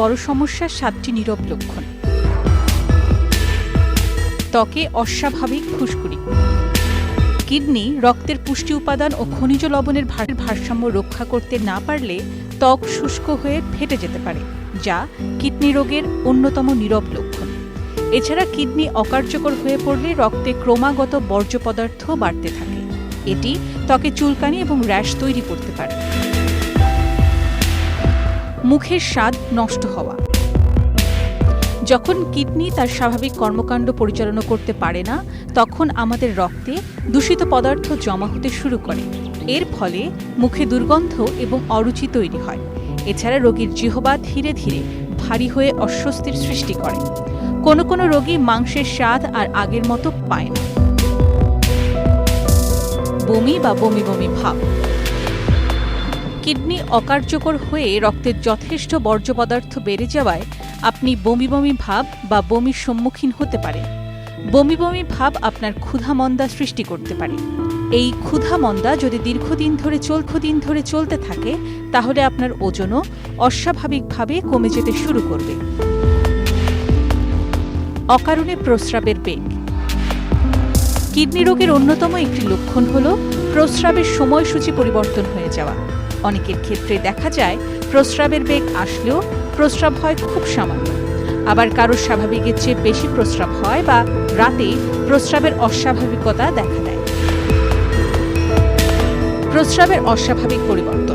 বড় সমস্যার সাতটি নীরব লক্ষণ। ত্বকে অস্বাভাবিক ফুসকুড়ি কিডনি রক্তের পুষ্টি উপাদান ও খনিজ লবণের ভার ভারসাম্য রক্ষা করতে না পারলে ত্বক শুষ্ক হয়ে ফেটে যেতে পারে, যা কিডনি রোগের অন্যতম নীরব লক্ষণ। এছাড়া কিডনি অকার্যকর হয়ে পড়লে রক্তে ক্রমাগত বর্জ্য পদার্থ বাড়তে থাকে। এটি ত্বকে চুলকানি এবং র্যাশ তৈরি করতে পারে। মুখের স্বাদ নষ্ট হওয়া। যখন কিডনি তার স্বাভাবিক কর্মকাণ্ড পরিচালনা করতে পারে না, তখন আমাদের রক্তে দূষিত পদার্থ জমা হতে শুরু করে। এর ফলে মুখে দুর্গন্ধ এবং অরুচি তৈরি হয়। এছাড়া রোগীর জিহবা ধীরে ধীরে ভারী হয়ে অস্বস্তির সৃষ্টি করে। কোনো কোনো রোগী মাংসের স্বাদ আর আগের মতো পায় না। বমি বা বমি বমি ভাব। কিডনি অকার্যকর হয়ে রক্তের যথেষ্ট বর্জ্য পদার্থ বেড়ে যাওয়ায় আপনি বমি বমি ভাব বা বমির সম্মুখীন হতে পারেন। বমি বমি ভাব আপনার ক্ষুধামন্দা সৃষ্টি করতে পারে। এই ক্ষুধামন্দা যদি দীর্ঘদিন ধরে চলক্ষদিন ধরে চলতে থাকে, তাহলে আপনার ওজনও অস্বাভাবিকভাবে কমে যেতে শুরু করবে। অকারণে প্রস্রাবের বেগ। কিডনি রোগের অন্যতম একটি লক্ষণ হল প্রস্রাবের সময়সূচি পরিবর্তন হয়ে যাওয়া। অনেকের ক্ষেত্রে দেখা যায়, প্রস্রাবের বেগ আসলেও প্রস্রাব হয় খুব সামান্য। আবার কারও স্বাভাবিকের চেয়ে বেশি প্রস্রাব হয় বা রাতে প্রস্রাবের অস্বাভাবিকতা দেখা দেয়। প্রস্রাবের অস্বাভাবিক পরিবর্তন।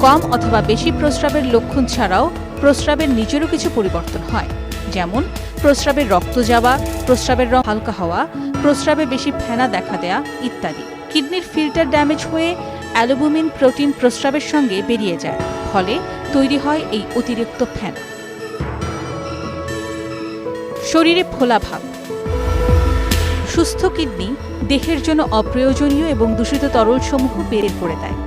কম অথবা বেশি প্রস্রাবের লক্ষণ ছাড়াও প্রস্রাবের নিজেরও কিছু পরিবর্তন হয়। যেমন, প্রস্রাবের রক্ত যাওয়া, প্রস্রাবের রং হালকা হওয়া, প্রস্রাবে বেশি ফেনা দেখা দেয়া ইত্যাদি। কিডনির ফিল্টার ড্যামেজ হয়ে অ্যালুবুমিন প্রোটিন প্রস্রাবের সঙ্গে বেরিয়ে যায়, ফলে তৈরি হয় এই অতিরিক্ত ফ্যান শরীরে ফোলা ভাব। সুস্থ কিডনি দেহের জন্য অপ্রয়োজনীয় এবং দূষিত তরলসমূহ বের করে দেয়।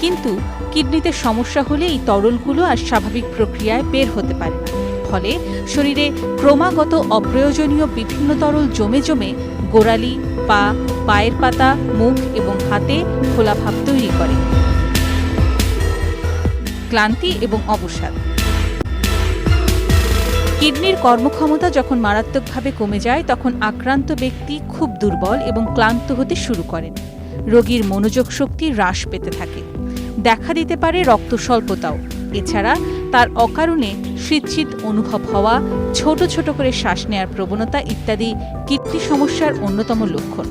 কিন্তু কিডনিতে সমস্যা হলে এই তরলগুলো আর স্বাভাবিক প্রক্রিয়ায় বের হতে পারে না। ফলে শরীরে ক্রমাগত অপ্রয়োজনীয় বিভিন্ন তরল জমে জমে গোড়ালি, পা, পায়ের পাতা, মুখ এবং হাতে খোলা ভাব তৈরি করে। ক্লান্তি এবং অবসাদ। কিডনির কর্মক্ষমতা যখন মারাত্মকভাবে কমে যায়, তখন আক্রান্ত ব্যক্তি খুব দুর্বল এবং ক্লান্ত হতে শুরু করেন। রোগীর মনোযোগ শক্তি হ্রাস পেতে থাকে। দেখা দিতে পারে রক্ত স্বল্পতাও এছাড়া তার অকারণে শীতশীত অনুভব হওয়া, ছোট ছোট করে শ্বাস নেয়ার প্রবণতা ইত্যাদি কিডনি সমস্যার অন্যতম লক্ষণ।